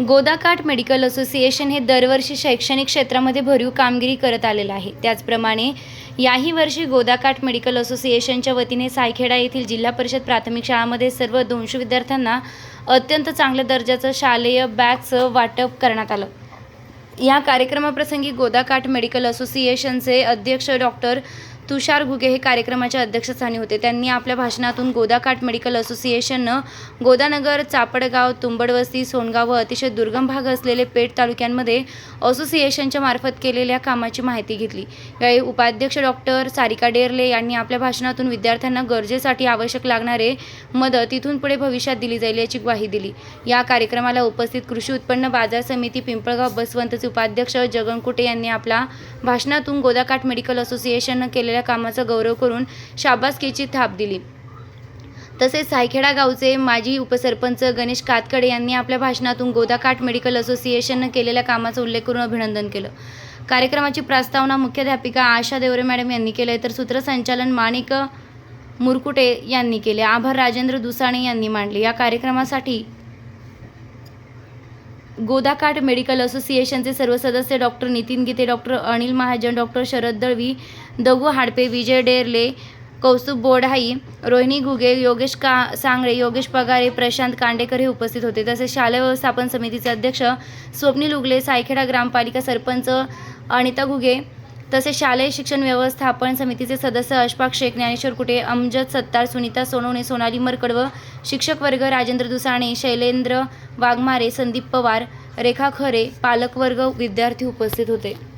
गोदाकाठ medical association हे दरवर्षी शैक्षणिक क्षेत्रामध्ये भरीव कामगिरी करत आलेलं आहे. त्याचप्रमाणे याही वर्षी गोदाकाठ मेडिकल असोसिएशनच्या वतीने सायखेडा येथील जिल्हा परिषद प्राथमिक शाळामध्ये सर्व दोनशे विद्यार्थ्यांना अत्यंत चांगल्या दर्जाचं शालेय बॅगचं वाटप करण्यात आलं. या कार्यक्रमाप्रसंगी गोदाकाठ मेडिकल असोसिएशनचे अध्यक्ष डॉक्टर तुषार घुगे हे कार्यक्रमाच्या अध्यक्षस्थानी होते. त्यांनी आपल्या भाषणातून गोदाकाठ मेडिकल असोसिएशननं गोदानगर चापडगाव तुंबडवस्ती सोनगाव व अतिशय दुर्गम भाग असलेले पेठ तालुक्यांमध्ये असोसिएशनच्या मार्फत केलेल्या कामाची माहिती घेतली. यावेळी उपाध्यक्ष डॉक्टर सारिका डेरले यांनी आपल्या भाषणातून विद्यार्थ्यांना गरजेसाठी आवश्यक लागणारे मदत इथून पुढे भविष्यात दिली जाईल याची ग्वाही दिली. या कार्यक्रमाला उपस्थित कृषी उत्पन्न बाजार समिती पिंपळगाव बसवंतचे उपाध्यक्ष जगनकुटे यांनी आपल्या भाषणातून गोदाकाठ मेडिकल असोसिएशननं केलेल्या कामाचा गौरव करून शाबासकीची थाप दिली. तसेच सायखेडा गावचे माजी उपसरपंच गणेश कातकडे यांनी आपल्या भाषणातून गोदाकाठ मेडिकल असोसिएशननं केलेल्या कामाचा उल्लेख करून अभिनंदन केलं. कार्यक्रमाची प्रस्तावना मुख्याध्यापिका आशा देवरे मॅडम यांनी केलं तर सूत्रसंचालन माणिक मुरकुटे यांनी केले. आभार राजेंद्र दुसाणे यांनी मांडले. या कार्यक्रमासाठी गोदाकाठ मेडिकल असोसिएशनचे सर्व सदस्य doctor Nitin Gite doctor Anil Mahajan doctor Sharad Dalvi Dagu Hadpe Vijay Derle Kaustubh Bodai Rohini Ghuge Yogesh का सांगळे योगेश पगारे प्रशांत कांडेकर हे उपस्थित होते. तसेच शालेय व्यवस्थापन समितीचे अध्यक्ष स्वप्नील उगले सायखेडा ग्रामपालिका सरपंच अनिता घुगे तसेच शालेय शिक्षण व्यवस्थापन समितीचे सदस्य अशफाक शेख ज्ञानेश्वर कुटे अमजद सत्तार सुनीता सोनवणे सोनाली मरकड व शिक्षक वर्ग राजेंद्र दुसाणे शैलेंद्र वाघमारे संदीप पवार रेखा खरे पालकवर्ग विद्यार्थी उपस्थित होते.